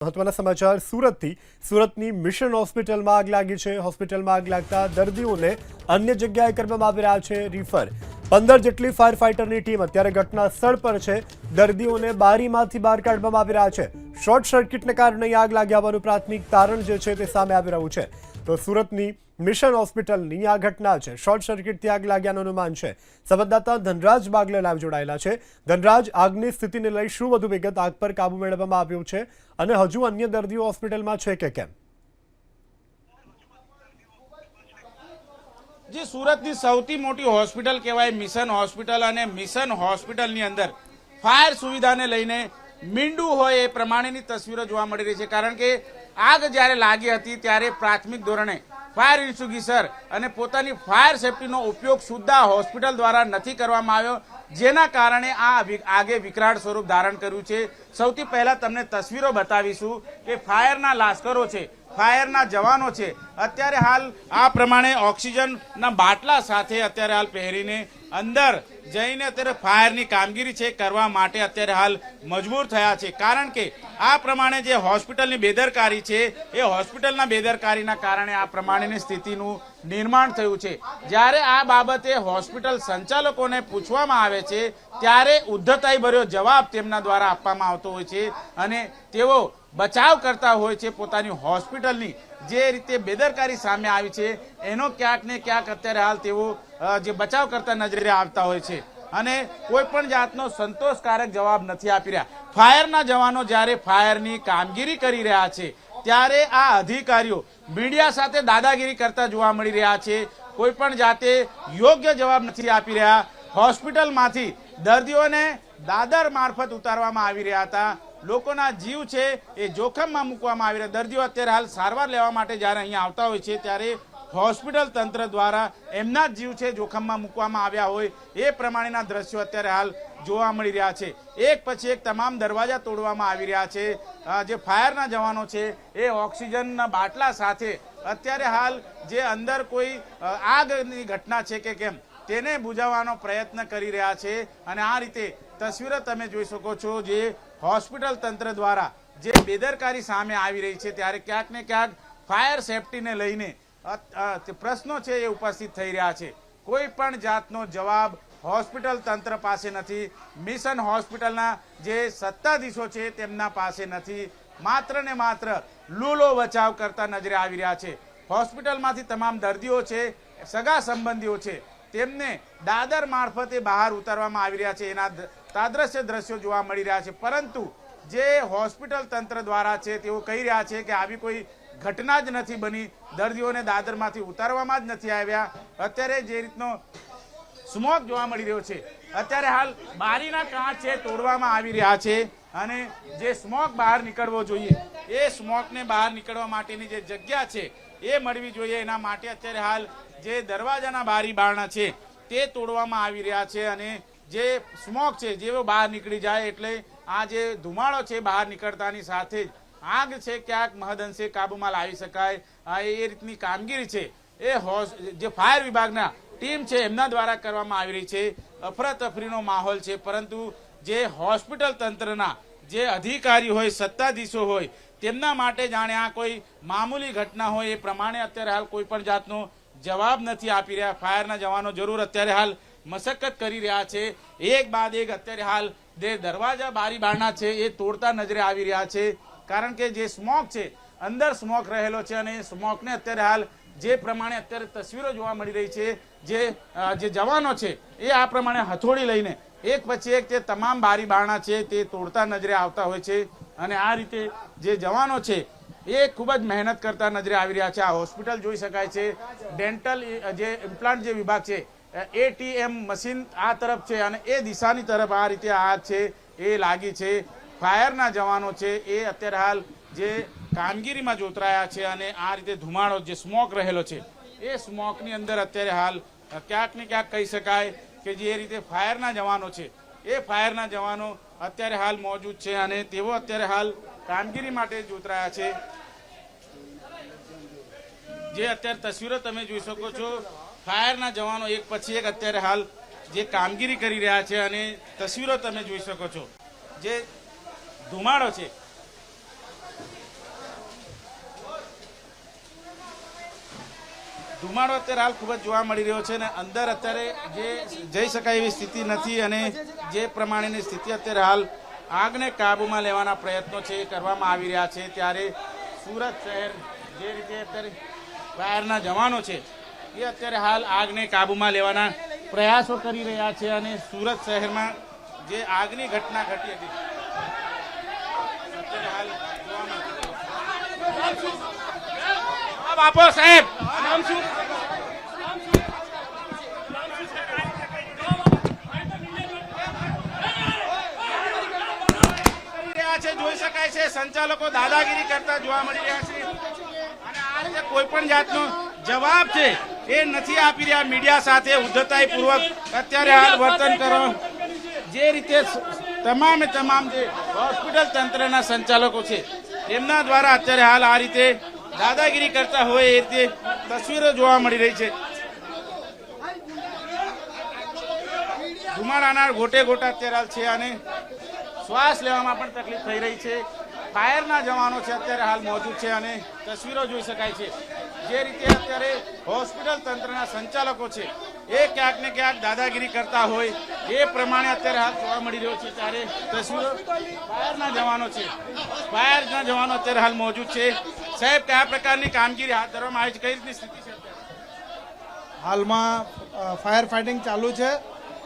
મહત્વના સમાચાર સુરતથી. સુરતની મિશન હોસ્પિટલમાં આગ લાગી છે. હોસ્પિટલમાં આગ લાગતા દર્દીઓને અન્ય જગ્યાએ કરવામાં આવી રહ્યા છે રિફર પંદર જેટલી ફાયર ફાઇટરની ટીમ અત્યારે ઘટના સ્થળ પર છે. દર્દીઓને બારીમાંથી બહાર કાઢવામાં આવી રહ્યા છે. શોર્ટ સર્કિટને કારણે આગ લાગી આવવાનું પ્રાથમિક તારણ જે છે તે સામે આવી રહ્યું છે. તો સુરતની મિશન હોસ્પિટલની આ ઘટના છે. શોર્ટ સર્કિટથી આગ લાગ્યાનું અનુમાન છે. સંવાદદાતા ધનરાજ બાગલે લાઈવ જોડાયેલા છે. ધનરાજ, આગની સ્થિતિને લઈ શું વધુ વિગત આગ પર કાબુ મેળવવામાં આવ્યું છે અને હજુ અન્ય દર્દીઓ હોસ્પિટલમાં છે કે કેમ? જે, સુરતની સૌથી મોટી હોસ્પિટલ કહેવાય મિશન હોસ્પિટલ અને મિશન હોસ્પિટલની અંદર ફાયર સુવિધાને લઈને મીંડું હોય એ પ્રમાણેની તસવીરો જોવા મળી રહી છે. કારણ કે આગ જ્યારે લાગી હતી ત્યારે પ્રાથમિક ધોરણે ફાયર ઇન્સ્ટિગ્યુસર અને પોતાની ફાયર સેફટીનો ઉપયોગ સુદ્ધા હોસ્પિટલ દ્વારા નથી કરવામાં આવ્યો, જેના કારણે આ આગે વિકરાળ સ્વરૂપ ધારણ કર્યું છે. સૌથી પહેલા તમને તસવીરો બતાવીશું કે ફાયરના લાશ્કરો છે, ફાયરના જવાનો છે. અત્યારે હાલ આ પ્રમાણે ઓક્સિજનના બાટલા સાથે અત્યારે હાલ પહેરીને અંદર જઈને અત્યારે ફાયરની કામગીરી છે, કરવા માટે અત્યારે હાલ મજબૂર થયા છે. કારણ કે આ પ્રમાણે જે હોસ્પિટલની બેદરકારી છે, એ હોસ્પિટલના બેદરકારીના કારણે આ પ્રમાણેની સ્થિતિનું નિર્માણ થયું છે. જ્યારે આ બાબતે હોસ્પિટલ સંચાલકોને પૂછવામાં આવે છે, ત્યારે ઉદ્ધતાઈ ભર્યો જવાબ તેમના દ્વારા આપવામાં આવતો હોય છે અને તેઓ બચાવ કરતા હોય છે પોતાની હોસ્પિટલની. જે રીતે બેદરકારી સામે આવી છે, એનો ક્યાંક ને ક્યાંક અત્યારે હાલ તેઓ જે બચાવ કરતા નજરે આવતા હોય છે. અને કોઈ પણ જાતનો સંતોષકારક જવાબ નથી આપી રહ્યા. ફાયરના જવાનો જ્યારે ફાયરની કામગીરી કરી રહ્યા છે, ત્યારે આ અધિકારીઓ મીડિયા સાથે દાદાગીરી કરતા જોવા મળી રહ્યા છે. કોઈ પણ જાતે યોગ્ય જવાબ નથી આપી રહ્યા. હોસ્પિટલમાંથી દર્દીઓને દાદર મારફત ઉતારવામાં આવી રહ્યા હતા. લોકોના જીવ છે એ જોખમમાં મૂકવામાં આવી રહ્યા. દર્દીઓ અત્યારે હાલ સારવાર લેવા માટે જ્યારે અહીંયા આવતા હોય છે, ત્યારે હોસ્પિટલ તંત્ર દ્વારા એમના જ જીવ છે જોખમમાં મૂકવામાં આવ્યા હોય એ પ્રમાણેના દ્રશ્યો અત્યારે હાલ જોવા મળી રહ્યા છે. એક પછી એક તમામ દરવાજા તોડવામાં આવી રહ્યા છે. જે ફાયરના જવાનો છે એ ઓક્સિજનના બાટલા સાથે અત્યારે હાલ જે અંદર કોઈ આગની ઘટના છે કે કેમ તેને બુજાવવાનો પ્રયત્ન કરી રહ્યા છે. અને આ રીતે તસવીરો તમે જોઈ શકો છો જે હોસ્પિટલ તંત્ર દ્વારા જે બેદરકારી સામે આવી રહી છે. ત્યારે ક્યાંક ને ક્યાંક ફાયર સેફટીને લઈને પ્રશ્નો છે એ ઉપસ્થિત થઈ રહ્યા છે. કોઈ પણ જાતનો જવાબ હોસ્પિટલ તંત્ર પાસે નથી. મિશન હોસ્પિટલના જે સત્તાધીશો છે તેમના પાસે નથી. માત્ર ને માત્ર લૂલો બચાવ કરતા નજરે આવી રહ્યા છે. હોસ્પિટલમાંથી તમામ દર્દીઓ છે, સગા સંબંધીઓ છે, તેમને દાદર મારફતે બહાર ઉતારવામાં આવી રહ્યા છે. એના તાદ્રશ્ય દ્રશ્યો જોવા મળી રહ્યા છે. પરંતુ જે હોસ્પિટલ તંત્ર દ્વારા છે, તેઓ કહી રહ્યા છે કે આવી કોઈ ઘટના જ નથી બની. દર્દીઓને દાદરમાંથી ઉતારવામાં જ નથી આવ્યા. અત્યારે જે રીતનો સ્મોક જોવા મળી રહ્યો છે, અત્યારે હાલ બારીના કાચ છે, તોડવામાં આવી રહ્યા છે. અને જે સ્મોક બહાર નીકળવો જોઈએ, એ સ્મોકને બહાર નીકળવા માટેની જે જગ્યા છે, એ મળવી જોઈએ. એના માટે અત્યારે હાલ જે દરવાજાના બારી બારણા છે, તે તોડવામાં આવી રહ્યા છે. અને જે સ્મોક છે જેવો બહાર નીકળી જાય એટલે આ જે ધુમાડો છે, બહાર નીકળતાની સાથે જ આગ છે ક્યાંક મહદઅંશે કાબુમાં લાવી શકાય. એ રીતની કામગીરી છે. એ હોસ જે ફાયર વિભાગના ટીમ છે, એમના દ્વારા કરવામાં આવી રહી છે. અફરાતફરીનો માહોલ છે, પરંતુ જે હોસ્પિટલ તંત્રના જે અધિકારી હોય, સત્તાધીશો હોય, તેમના માટે જાણે આ કોઈ મામૂલી ઘટના હોય એ પ્રમાણે અત્યારે હાલ કોઈ પણ જાતનો જવાબ નથી આપી રહ્યા. ફાયરના જવાનો જરૂર અત્યારે હાલ મશક્કત કરી રહ્યા છે. એક બાદ એક અત્યારે હાલ જે દરવાજા બારી બારણા છે, એ તોડતા નજરે આવી રહ્યા છે. કારણ કે જે સ્મોક છે, અંદર સ્મોક રહેલો છે અને સ્મોકને અત્યારે હાલ જે પ્રમાણે અત્યારે તસવીરો જોવા મળી રહી છે, જે જે જવાનો છે, એ આ પ્રમાણે હથોડી લઈને એક પછી એક તે તમામ બારી બારણા છે તે તોડતા નજરે આવતા હોય છે અને આ રીતે જે જવાનો છે, એ ખૂબ જ મહેનત કરતા નજરે આવી રહ્યા છે. આ હોસ્પિટલ જોઈ શકાય છે. ડેન્ટલ જે ઇમ્પ્લાન્ટ જે વિભાગ છે એટીએમ મશીન આ તરફ છે અને એ દિશાની તરફ આ રીતે આ છે, એ લાગી છે. ફાયરના જવાનો છે, એ અત્યારે હાલ જે કામગીરીમાં જોતરાયા છે અને આ રીતે ધુમાડો, જે સ્મોક રહેલો છે, એ સ્મોકની અંદર અત્યારે હાલ ક્યાંક ને ક્યાંક કહી શકાય કે જે રીતે ફાયરના જવાનો છે, એ ફાયરના જવાનો અત્યારે હાલ મોજૂદ છે અને તેઓ અત્યારે હાલ કામગીરી માટે જોતરાયા છે. જે અત્યારે તસવીરો તમે જોઈ શકો છો, ફાયરના જવાનો એક પછી એક અત્યારે હાલ જે કામગીરી કરી રહ્યા છે અને તસવીરો તમે જોઈ શકો છો. જે ધુમાડો છે. ધુમાડો અત્યારે હાલ ખૂબ જ જોવા મળી રહ્યો છે અને અંદર અત્યારે જે જઈ શકાય એવી સ્થિતિ નથી અને જે પ્રમાણેની સ્થિતિ અત્યારે હાલ આગને કાબૂમાં લેવાના પ્રયત્નો છે, કરવામાં આવી રહ્યા છે. ત્યારે સુરત શહેર જે રીતે અત્યારે બહારના જવાનો છે, એ અત્યારે હાલ આગને કાબૂમાં લેવાના પ્રયાસો કરી રહ્યા છે અને સુરત શહેરમાં જે આગની ઘટના ઘટી હતી જવાબ આપો સાહેબ. નામ શું? રહ્યા છે જોઈ શકાય છે. સંચાલકો દાદાગીરી કરતા જોવા મળી રહ્યા છે. અને આ રીતે કોઈ પણ જાતનો જવાબ છે એ નથી આપી રહ્યા મીડિયા સાથે ઉદ્ધતાઈપૂર્વક અત્યારે હાલ વર્તન કરો. જે રીતે તમામે તમામ જે હોસ્પિટલ તંત્રના સંચાલકો છે એમના દ્વારા અત્યારે હાલ આ રીતે દાદાગીરી કરતા હોય એ રીતે તસવીરો જોવા મળી રહી છે. ધુમાડાના ગોટે ગોટા અત્યારે છે અને શ્વાસ લેવામાં પણ તકલીફ થઈ રહી છે. ફાયરના જવાનો છે અત્યારે હાલ મોજૂદ છે અને તસવીરો જોઈ શકાય છે. જે રીતે અત્યારે હોસ્પિટલ તંત્રના સંચાલકો છે, એ ક્યાંક ને ક્યાંક દાદાગીરી કરતા હોય એ પ્રમાણે અત્યારે હાલ જોવા મળી રહ્યો છે ત્યારે તસવીરો ફાયરના જવાનો છે. ફાયરના જવાનો અત્યારે હાલ મોજૂદ છે. સાહેબ કયા પ્રકારની કામગીરી હાથ ધરવામાં આવી છે? કઈ રીતની સ્થિતિ છે હાલમાં ફાયર ફાઇટિંગ ચાલુ છે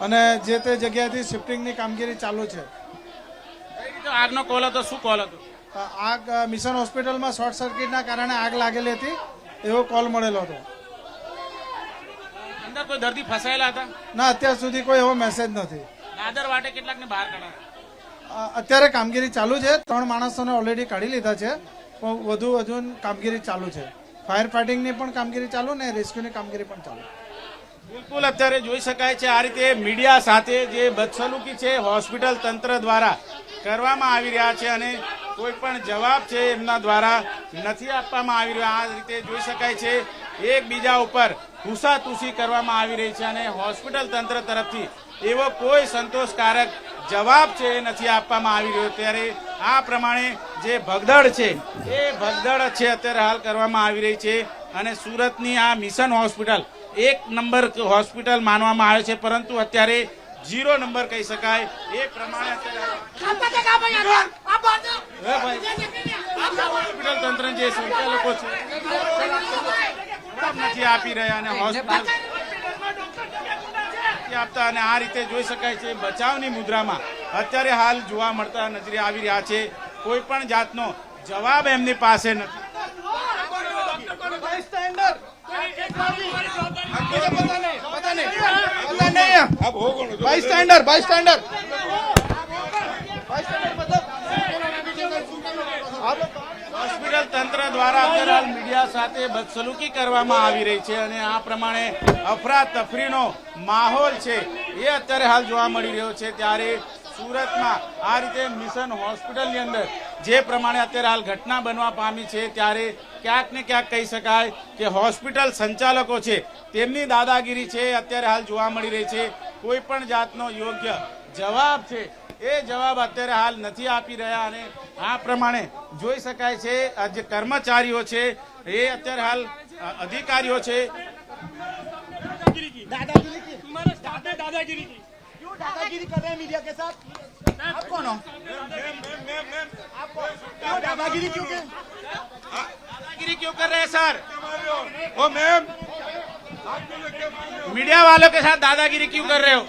અને જે તે જગ્યાએથી શિફ્ટિંગની કામગીરી ચાલુ છે. આગનો કોલ હતો? શું કોલ હતો? આગ મિશન હોસ્પિટલમાં શોર્ટ સર્કિટના કારણે આગ લાગેલી હતી એવો કોલ મળેલો હતો. અંદર કોઈ દર્દી ફસાયેલા હતા? ના અત્યાર સુધી કોઈ એવો મેસેજ નથી. દાદર વાટે કેટલાકને બહાર કાઢ્યા? અત્યારે કામગીરી ચાલુ છે. ત્રણ માણસોને ઓલરેડી કાઢી લીધા છે. વધુ હજુ કામગીરી ચાલુ છે. ફાયર ફાઇટિંગની પણ કામગીરી ચાલુ ને રેસ્ક્યુની કામગીરી પણ ચાલુ. બિલકુલ અત્યારે જોઈ શકાય છે આ રીતે મીડિયા સાથે જે બદસલુકી છે, હોસ્પિટલ તંત્ર દ્વારા કરવામાં આવી રહ્યા છે અને કોઈ પણ જવાબ છે એમના દ્વારા નથી આપવામાં આવી રહ્યો. આ રીતે જોઈ શકાય છે, એકબીજા ઉપર હુસાતુસી કરવામાં આવી રહી છે અને હોસ્પિટલ તંત્ર તરફથી એવો કોઈ સંતોષકારક જવાબ છે એ નથી આપવામાં આવી રહ્યો. ત્યારે આ પ્રમાણે જે ભગદડ છે એ ભગદડ છે અત્યારે હાલ કરવામાં આવી રહી છે. અને સુરતની આ મિશન હોસ્પિટલ એક નંબર હોસ્પિટલ માનવામાં આવે છે પરંતુ અત્યારે ઝીરો નંબર કહી શકાય. એ પ્રમાણે તંત્ર જે સંચાલકો છે. નથી આપી રહ્યા અને હોસ્પિટલ નથી આપતા અને આ રીતે જોઈ શકાય છે બચાવની મુદ્રામાં. અત્યારે હાલ જોવા મળતા નજરે આવી રહ્યા છે કોઈ પણ જાતનો જવાબ એમની પાસે નથી. બાયસ્ટેન્ડર બાયસ્ટેન્ડર હોસ્પિટલ તંત્ર દ્વારા અત્યારે હાલ મીડિયા સાથે બદસલુકી કરવામાં આવી રહી છે અને આ પ્રમાણે અફરાતફરીનો માહોલ છે એ અત્યારે હાલ જોવા મળી રહ્યો છે ત્યારે સુરતમાં આ રીતે મિશન હોસ્પિટલની અંદર જે પ્રમાણે અત્યારે હાલ ઘટના બનવા પામી છે ત્યારે ક્યાંક ને ક્યાંક કહી શકાય કે હોસ્પિટલ સંચાલકો છે, તેમની દાદાગીરી છે અત્યારે હાલ જોવા મળી રહી છે. કોઈ પણ જાતનો યોગ્ય જવાબ છે એ જવાબ અત્યારે હાલ નથી આપી રહ્યા અને આ પ્રમાણે જોઈ શકાય છે આ જે કર્મચારીઓ છે એ અત્યારે હાલ અ, અધિકારીઓ છે तुम्हारे स्टाफ ने दादागिरी की क्यों दादागिरी कर रहे हैं मीडिया के साथ आप कौन हो आप कौन? क्यों दादागिरी क्यों के दादागिरी क्यों कर रहे हैं सर ओ मैम मीडिया वालों के साथ दादागिरी क्यों कर रहे हो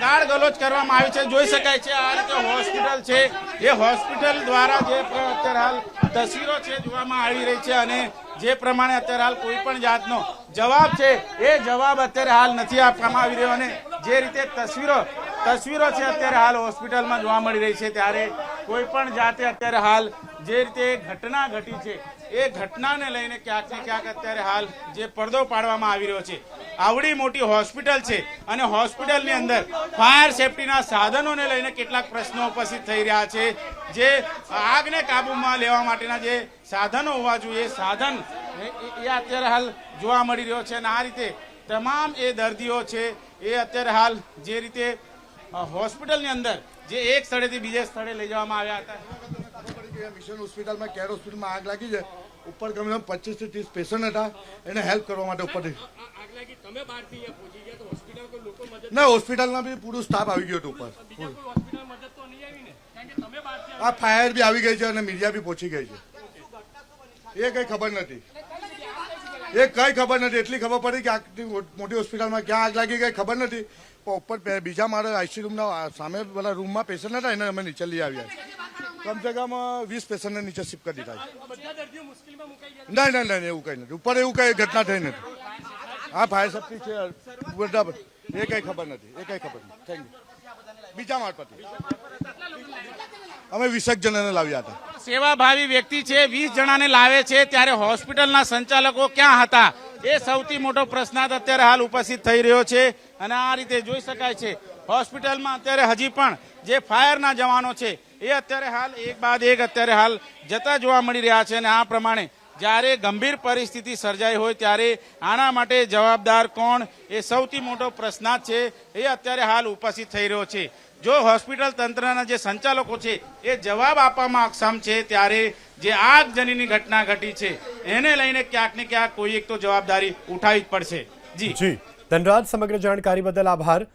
ગાળ ગલોચ કરવામાં આવી છે. જોઈ શકાય છે આ રીતે હોસ્પિટલ છે. એ હોસ્પિટલ દ્વારા જે અત્યારે હાલ તસવીરો છે જોવામાં આવી રહી છે અને જે પ્રમાણે અત્યારે હાલ કોઈ પણ જાતનો જવાબ છે એ જવાબ અત્યારે હાલ નથી આપવામાં આવી રહ્યો અને જે રીતે તસવીરો તસવીરો છે અત્યારે હાલ હોસ્પિટલમાં જોવા મળી રહી છે ત્યારે કોઈ પણ જાતે અત્યારે હાલ જે રીતે ઘટના ઘટી છે એ ઘટનાને લઈને ક્યાંક ને ક્યાંક અત્યારે હાલ જે પડદો પાડવામાં આવી રહ્યો છે, આવડી મોટી હોસ્પિટલ છે અને હોસ્પિટલની અંદર ફાયર સેફટીના સાધનોને લઈને કેટલાક પ્રશ્નો ઉપસ્થિત થઈ રહ્યા છે, જે આગને કાબૂમાં લેવા માટેના જે સાધનો હોવા જોઈએ એ સાધન એ- અત્યારે હાલ જોવા મળી રહ્યો છે અને આ રીતે તમામ એ દર્દીઓ છે એ અત્યારે હાલ જે રીતે હોસ્પિટલની અંદર જે એક સ્થળેથી બીજે સ્થળે લઈ જવામાં આવ્યા હતા. કે મિશન હોસ્પિટલમાં કેર હોસ્પિટલમાં આગ લાગી છે. ઉપર તેમ પચીસથી ત્રીસ પેશન્ટ હતા. એને હેલ્પ કરવા માટે ઉપરથી. ના હોસ્પિટલમાં બી પૂરું સ્ટાફ આવી ગયો હતો ઉપર. આ ફાયર બી આવી ગઈ છે અને મીડિયા બી પહોંચી ગઈ છે. એ કઈ ખબર નથી. એ કઈ ખબર નથી. એટલી ખબર પડી કે આટલી મોટી હોસ્પિટલમાં ક્યાં આગ લાગી ગઈ ખબર નથી. ઉપર બીજા મારે આઈસી રૂમના સામે પેલા રૂમમાં પેશન્ટ હતા, એને અમે નીચે લઈ આવ્યા કમસે કમ વીસ પેશન્ટને નીચે શિફ્ટ કરી દીધા ના ના ના એવું કઈ નથી. ઉપર એવું કઈ ઘટના થઈ નથી. હા ફાયર સેફ્ટી છે બધા એ કઈ ખબર નથી. એ કઈ ખબર નથી. થેન્ક યુ બીજા મારફતે. અમે વીસેક જણાને લાવ્યા હતા. સેવાભાવી વ્યક્તિ છે, વીસ જણાને લાવે છે, ત્યારે હોસ્પિટલના સંચાલકો ક્યાં હતા? એ સૌથી મોટો પ્રશ્નાર્થ અત્યારે હાલ ઉપસ્થિત થઈ રહ્યો છે અને આ રીતે જોઈ શકાય છે, હોસ્પિટલમાં અત્યારે હજી પણ જે ફાયરના જવાનો છે, એ અત્યારે હાલ એક બાદ એક અત્યારે હાલ જતા જોવા મળી રહ્યા છે અને આ પ્રમાણે જ્યારે ગંભીર પરિસ્થિતિ સર્જાઈ હોય ત્યારે આના માટે જવાબદાર કોણ એ સૌથી મોટો પ્રશ્નાર્થ છે, એ અત્યારે હાલ ઉપસ્થિત થઈ રહ્યો છે. જો હોસ્પિટલ તંત્રના જે સંચાલકો છે, એ જવાબ આપવામાં અક્ષમ છે, ત્યારે જે આગજનીની ઘટના ઘટી છે, એને લઈને ક્યાંક ને ક્યાંક કોઈ એક તો જવાબદારી ઉઠાવી જ પડશે. જી. જી. ધનરાજ, સમગ્ર જાણકારી બદલ આભાર.